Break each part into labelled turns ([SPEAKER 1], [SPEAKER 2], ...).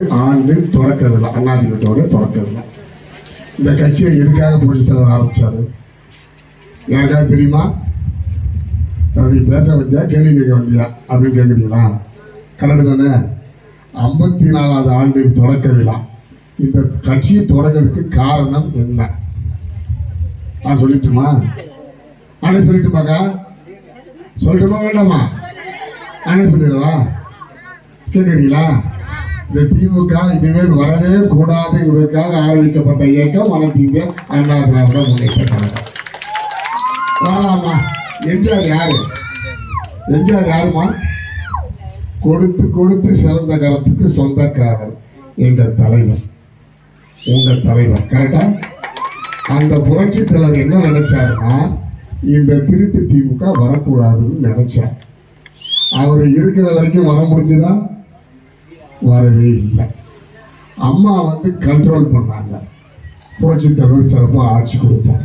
[SPEAKER 1] ஆண்டு தொடக்க விழா அண்ணாதிமுகவோட தொடக்க விழா. இந்த கட்சியை எதுக்காக புரட்சி தலைவர் ஆரம்பிச்சாரு? யாருக்காவது தெரியுமா? தன்னுடைய பேச வந்தியா கேள்வி கேட்க வந்தியா அப்படின்னு கேட்குறீங்களா? கரெக்டு தானே? ஐம்பத்தி நாலாவது ஆண்டு தொடக்க விழா. இந்த கட்சியை தொடங்கிறதுக்கு காரணம் என்ன? நான் சொல்லிட்டுமா? அண்ணே சொல்லிட்டுமாக்கா சொல்லட்டுமா வேண்டாமா? அண்ணே சொல்லிடுவா? கேட்குறீங்களா? இந்த திமுக இனிமேல் வரவே கூடாது கூடாதுங்கிறதுக்காக ஆரம்பிக்கப்பட்ட இயக்கம் அனைத்து அண்ணா திராவிட முன்னேற்ற கழகம். வரலாமா? எம்ஜிஆர் யாரு? எம்ஜிஆர் யாருமா? கொடுத்து கொடுத்து சிறந்த கரத்துக்கு சொந்தக்காரர் என்ற தலைவர். உங்கள் தலைவர் கரெக்டா அந்த புரட்சி தலைவர் என்ன நினைச்சாருன்னா இந்த திருட்டு திமுக வரக்கூடாதுன்னு நினைச்சார். அவர் இருக்கிற வரைக்கும் வர முடிஞ்சுதான் வரவே இல்லை. அம்மா வந்து கண்ட்ரோல் பண்ணாங்க. புரட்சி தலைவர் சிறப்பாக ஆட்சி கொடுத்தார்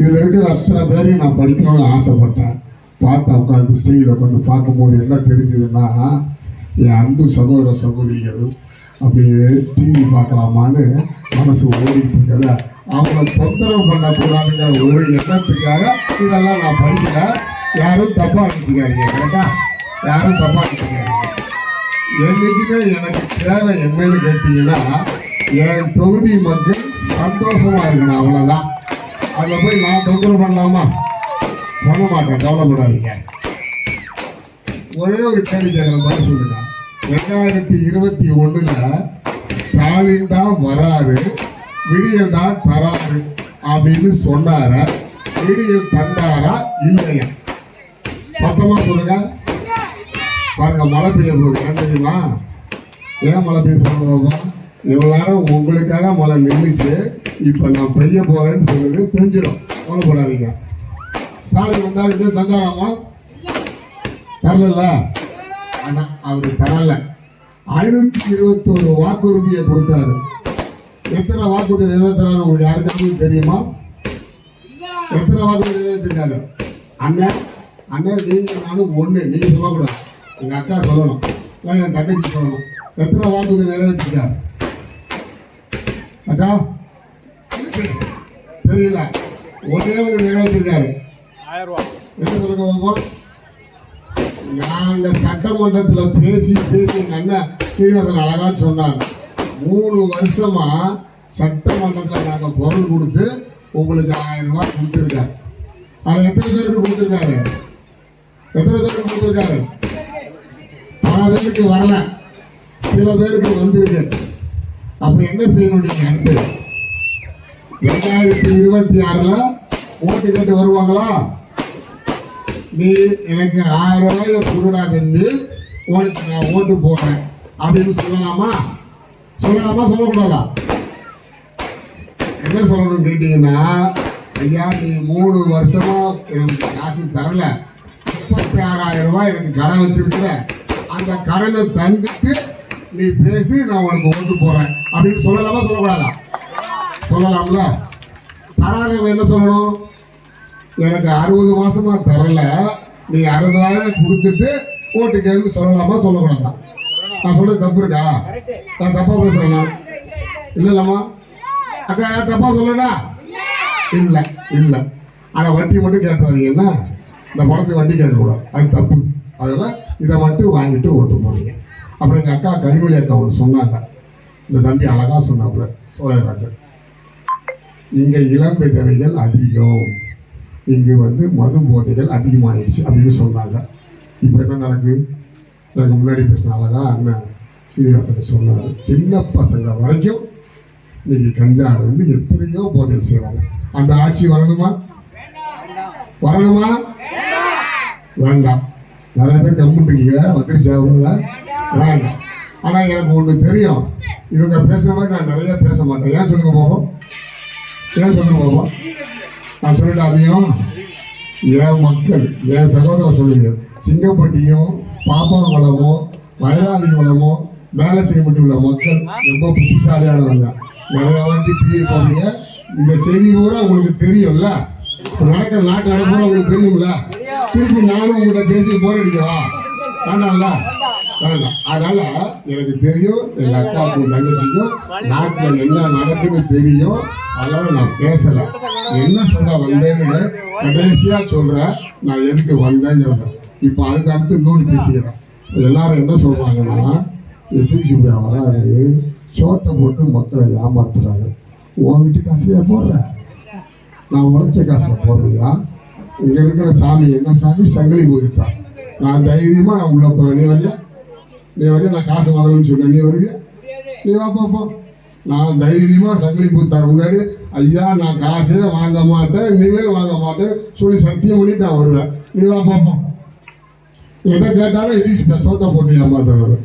[SPEAKER 1] இதில் இருக்கிற அத்தனை பேரையும் நான் படிக்கணும்னு ஆசைப்பட்டேன். பார்த்தா உட்காந்து ஸ்டேஜில் உட்காந்து பார்க்கும்போது என்ன தெரிஞ்சதுன்னா என் அன்பு சகோதர சகோதரிகள் அப்படியே டிவி பார்க்கலாமான்னு மனசு ஓடிட்டு இருக்கல. அவங்கள தொந்தரவு பண்ணக்கூடாதுங்கிற ஒரு எண்ணத்துக்காக இதெல்லாம் நான் படிக்கல. யாரும் தப்பாக நினச்சிக்காதீங்க கரெக்டாக யாரும் தப்பாக நினச்சிக்காதீங்க. என்னைக்குமே எனக்கு தேவை என்னன்னு கேட்டீங்கன்னா என் தொகுதி மக்கள் சந்தோஷமா இருக்கணும் அவ்வளோதான் அதில் போய் நான் தொந்தரவு பண்ணலாமா? பண்ண மாட்டேன் கவலைப்படாதீங்க. ஒரே ஒரு கேள்வி கேட்குற மாதிரி சொல்லுங்க. ரெண்டாயிரத்தி இருபத்தி ஒன்றில் ஸ்டாலின் தான் வராரு விடியல் தான் தராரு அப்படின்னு சொன்னார? விடியல் தந்தாரா இல்லையா? சத்தமாக சொல்லுங்கள் பாருங்க மழை பெய்ய போகுது. ஏன் தெரியுமா? ஏன் மழை பெய்ய சொல்லுவோம் இவ்வளோ நேரம் உங்களுக்காக மழை நின்றுச்சு இப்போ நான் பெய்ய போகிறேன்னு சொல்லுது பெஞ்சிடும் கவலைப்படாதீங்க ஸ்டாலின் வந்தாரு தந்தாராமா? தரல ஆனால் அவர் தரல. ஐநூற்றி இருபத்தோரு வாக்குறுதியை கொடுத்தாரு. எத்தனை வாக்குறுதி நிறைவேற்றுறாரு உங்களுக்கு யாருக்காவது தெரியுமா? எத்தனை வாக்குறுதி நிறைவேற்றிருக்காரு அண்ணன் அண்ணன் நீங்கள் நானும் ஒன்று நீங்கள் சொல்லக்கூடாது. எங்க அக்கா சொல்லணும். இல்லை என் தங்கச்சி சொல்லணும். எத்தனை வாக்குறுதி நிறைவேற்றிருக்காரு அக்கா தெரியல. ஒரே ஒன்று நிறைவேற்றிருக்காரு
[SPEAKER 2] ரூபா
[SPEAKER 1] என்ன சொல்லுங்க பாப்போம் நாங்க சட்டமன்றத்துல பேசி பேசி அண்ணன் சீனிவாசன் அழகா சொன்னாங்க மூணு வருஷமா சட்டமன்றத்துல நாங்க பொருள் கொடுத்து உங்களுக்கு ஆயிரம் ரூபாய் கொடுத்துருக்காரு. அது எத்தனை பேருக்கு கொடுத்துருக்காரு? எத்தனை பேருக்கு கொடுத்துருக்காரு? பேருக்கு வரல. சில பேருக்கு வந்திருக்கு. அப்ப என்ன செய்யணும் நீங்க அடுத்து ரெண்டாயிரத்தி இருபத்தி ஆறுல ஓட்டு கேட்டு வருவாங்களா? நீ எனக்கு ஆயிரம் ரூபாயை கொடுடா தம்பி. உனக்கு நான் ஓட்டு போடுறேன். அப்படின்னு சொல்லலாமா? சொல்லலாமா சொல்லக்கூடாதா? என்ன சொல்லணும்னு கேட்டீங்கன்னா ஐயா நீ மூணு வருஷமா எனக்கு காசு தரல. முப்பத்தி ஆறாயிரம் ரூபாய் எனக்கு கடை வச்சிருக்கிற. அந்த கடனை தந்துட்டு நீ பேசி நான் உனக்கு ஓட்டு போறேன். அப்படின்னு சொல்லலாமா சொல்லக்கூடாதா? சொல்லலாம்ல. தராதவன் என்ன சொல்லணும்? எனக்கு அறுபது மாசமா தரல. நீ அறுபதாயிரம் கொடுத்துட்டு ஓட்டு கேள்வி சொல்லலாமா சொல்லக்கூடாதா? நான் சொல்றது தப்பு இருக்கா? நான் தப்பா பேசுறேனா? இல்லைல்லம்மா. அக்கா தப்பா சொல்லடா இல்லை இல்லை. ஆனால் வட்டி மட்டும் கேட்டுறாதீங்க என்ன? இந்த பணத்துக்கு வட்டி கேட்கக்கூடாது. அது தப்பு. அதெல்லாம் இதை மட்டும் வாங்கிட்டு ஓட்டு போடுங்க. அப்புறம் எங்கள் அக்கா கனிமொழி அக்கா ஒன்று சொன்னாங்க. இந்த தம்பி அழகா சொன்னாப்புல சோழராஜன். இங்கே இளம் விதவைகள் அதிகம். இங்கு வந்து மது போதைகள் அதிகமாகிடுச்சு அப்படின்னு சொன்னாங்க. இப்போ என்ன நடக்குது எனக்கு முன்னாடி பேசின அழகா அண்ணன் சீனிவாசன் சொன்னார் சின்ன பசங்க வரைக்கும் இன்னைக்கு கஞ்சா இருந்து எத்தனையோ போதைகள் செய்கிறாங்க அந்த ஆட்சி வரணுமா? வரணுமா? வேண்டாம். நிறைய பேர் கம்முன்னு இருக்கீங்க வந்துருச்சு அவங்கள வேண்டாம். ஆனால் எனக்கு ஒன்று தெரியும். இவங்க பேசுகிற மாதிரி நான் நிறைய பேச மாட்டேன். ஏன் சொல்லுங்க போவோம் ஏன் சொல்லுங்க போவோம் நான் சொல்லிட்டு அதையும் என் மக்கள் என் சகோதர சகோதரிகள் சிங்கப்பட்டியும் பாப்பாங்குளமும் செய்ய மேலச்சிங்கப்பட்டி உள்ள மக்கள் ரொம்ப புத்திசாலியானவங்க. நிறைய வாட்டி டிவி பாருங்க இந்த செய்தி கூட உங்களுக்கு தெரியும்ல. நடக்கிற நாட்டு நடப்பு உங்களுக்கு தெரியும்ல. திருப்பி நானும் உங்கள்கிட்ட பேசி போர் அடிக்கவா வேண்டாம்ல? வேண்டாம். அதனால எனக்கு தெரியும் எங்க அக்காவுக்கும் தங்கச்சிக்கும் நாட்டுல என்ன நடக்குன்னு தெரியும். அதனால நான் பேசல. என்ன சொல்ல வந்தேன்னு கடைசியா சொல்றேன் நான் எதுக்கு வந்தேங்கிறத. இப்போ அதுக்கு அடுத்து இன்னொன்று பேசிக்கிறேன். எல்லாரும் என்ன சொல்றாங்கன்னா எஸ்இசிபி வராரு சோத்தை போட்டு மக்களை ஏமாத்துறாரு. உன் வீட்டு காசுலையா போடுற? நான் உழைச்ச காசுல போடுறியா? இங்க இருக்கிற சாமி என்ன சாமி? சங்கிலி போயிட்டான் நான் தைரியமா நான் உள்ள போவேன் நீ வரியா நீ வரியா நான் காசு வாங்கணும்னு சொன்னேன் நீ வரியா நீ வா பாப்போம் நான் தைரியமா சங்கிலி பூத்தார் முன்னாடி ஐயா நான் காசே வாங்க மாட்டேன். இனிமேல் வாங்க மாட்டேன். சொல்லி சத்தியம் பண்ணிட்டு நான் வருவேன். நீ வா பாப்போம் எதை கேட்டாலும் எசிசி சோத்தா போட்டு ஏமாத்துறாரு.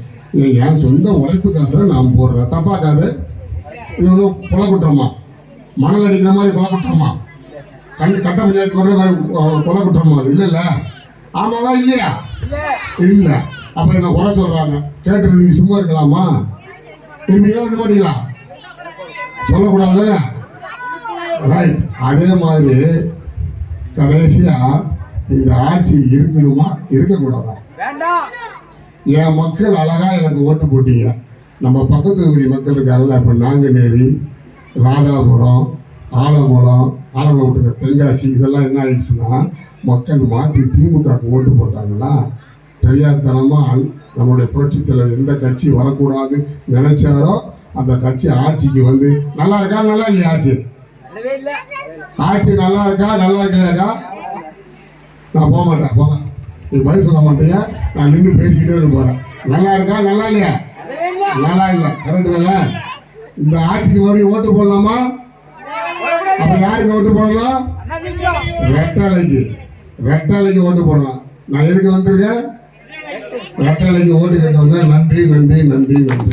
[SPEAKER 1] என் சொந்த உழைப்பு காசுல நான் போடுறேன். தப்பாக்காது இது வந்து கொலை குற்றமா மணல் அடிக்கிற மாதிரி கொலை குற்றமா கண்டு கட்ட பஞ்சாயத்து வர்ற கொலை குற்றமா அது இல்லைல்ல? ஆமாவா? இல்லையா? இல்லை. அப்போ என்ன குறை சொல்றாங்க? கேட்டு நீங்க சும்மா இருக்கலாமா? திரும்பி இருக்க மாட்டீங்களா? சொல்லக்கூடாது. ரைட் அதே மாதிரி கடைசியா இந்த ஆட்சி இருக்கணுமா? இருக்கக்கூடாதா? என் மக்கள் அழகா எனக்கு ஓட்டு போட்டீங்க. நம்ம பக்கத்து தொகுதி மக்களுக்கு அல்ல. இப்போ நாங்குநேரி ராதாபுரம் ஆலங்குளம் ஆலங்குளம் விட்டுருக்க தென்காசி இதெல்லாம் என்ன ஆயிடுச்சுன்னா மக்கள் மாற்றி திமுகவுக்கு ஓட்டு போட்டாங்கன்னா தெரியாதனமாக நம்மளுடைய புரட்சித் தலைவர் எந்த கட்சி வரக்கூடாது நினைச்சாரோ அந்த கட்சி ஆட்சிக்கு வந்து நல்லா இருக்கா நல்லா இல்லையா ஆட்சி? ஆட்சி நல்லா இருக்கா நல்லா இருக்கலையாக்கா நான் போக மாட்டேன் போங்க. நீ பதில் சொல்ல மாட்டேங்க நான் நின்று பேசிக்கிட்டே இருக்க போறேன். நல்லா இருக்கா நல்லா இல்லையா? நல்லா இல்லை கரெக்டு தானே? இந்த ஆட்சிக்கு மறுபடியும் ஓட்டு போடலாமா? அப்ப யாருக்கு ஓட்டு போடலாம்?
[SPEAKER 2] அண்ணா திமுக
[SPEAKER 1] ரெட்டாலைக்கு ரெட்டாலைக்கு ஓட்டு போடலாம். நான் எதுக்கு வந்திருக்கேன்? ரெட்டாலைக்கு ஓட்டு கேட்டு வந்தேன் நன்றி நன்றி நன்றி நன்றி.